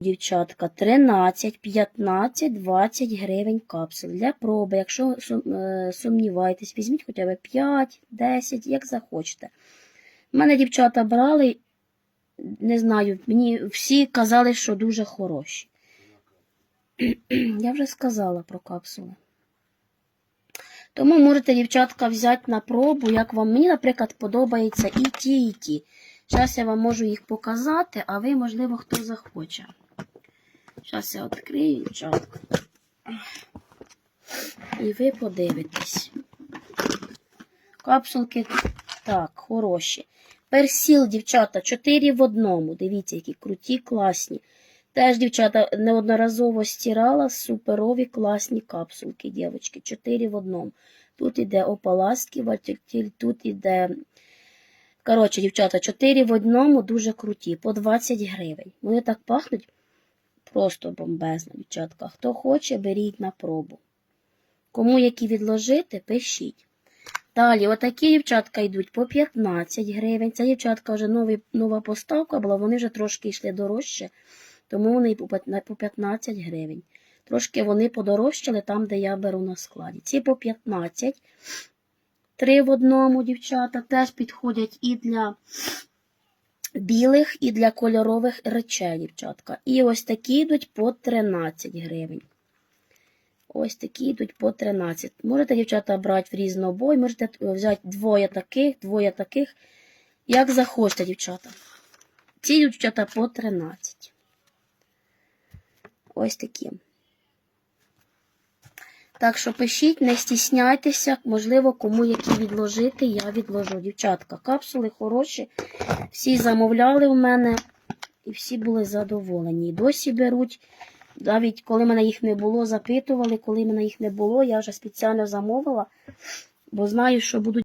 Дівчатка, 13, 15, 20 гривень капсул. Для проби, якщо е, сумніваєтесь, візьміть хоча б 5, 10, як захочете. У мене дівчата брали, не знаю, мені всі казали, що дуже хороші. Я вже сказала про капсули. Тому можете, дівчатка, взяти на пробу, як вам. Мені, наприклад, подобається і ті, і ті. Зараз я вам можу їх показати, а ви, можливо, хто захоче. Зараз я відкрию, дівчатка. І ви подивитесь. Капсулки так, хороші. Персіл, дівчата, 4 в одному. Дивіться, які круті, класні. Теж, дівчата, неодноразово стирала суперові класні капсулки, дівчатки. 4 в одному. Тут іде ополаскиватель, тут іде. Коротше, дівчата, 4 в одному дуже круті, по 20 гривень. Вони так пахнуть просто бомбезно, дівчатка. Хто хоче, беріть на пробу. Кому які відложити, пишіть. Далі, отакі дівчатка йдуть по 15 гривень. Ця дівчатка вже новий, нова поставка була, вони вже трошки йшли дорожче, тому вони по 15 гривень. Трошки вони подорожчали там, де я беру на складі. Ці по 15. Три в одному, дівчата, теж підходять і для білих, і для кольорових речей, дівчатка. І ось такі йдуть по 13 гривень. Ось такі йдуть по 13. Можете, дівчата, брати в різнобой, можете взяти двоє таких, двоє таких. Як захочете, дівчата. Ці дівчата по 13. Ось такі. Так що пишіть, не стісняйтеся, можливо, кому які відложити, я відложу. Дівчатка, капсули хороші. Всі замовляли у мене і всі були задоволені. І досі беруть. Навіть коли мене їх не було, запитували, коли мене їх не було, я вже спеціально замовила, бо знаю, що будуть.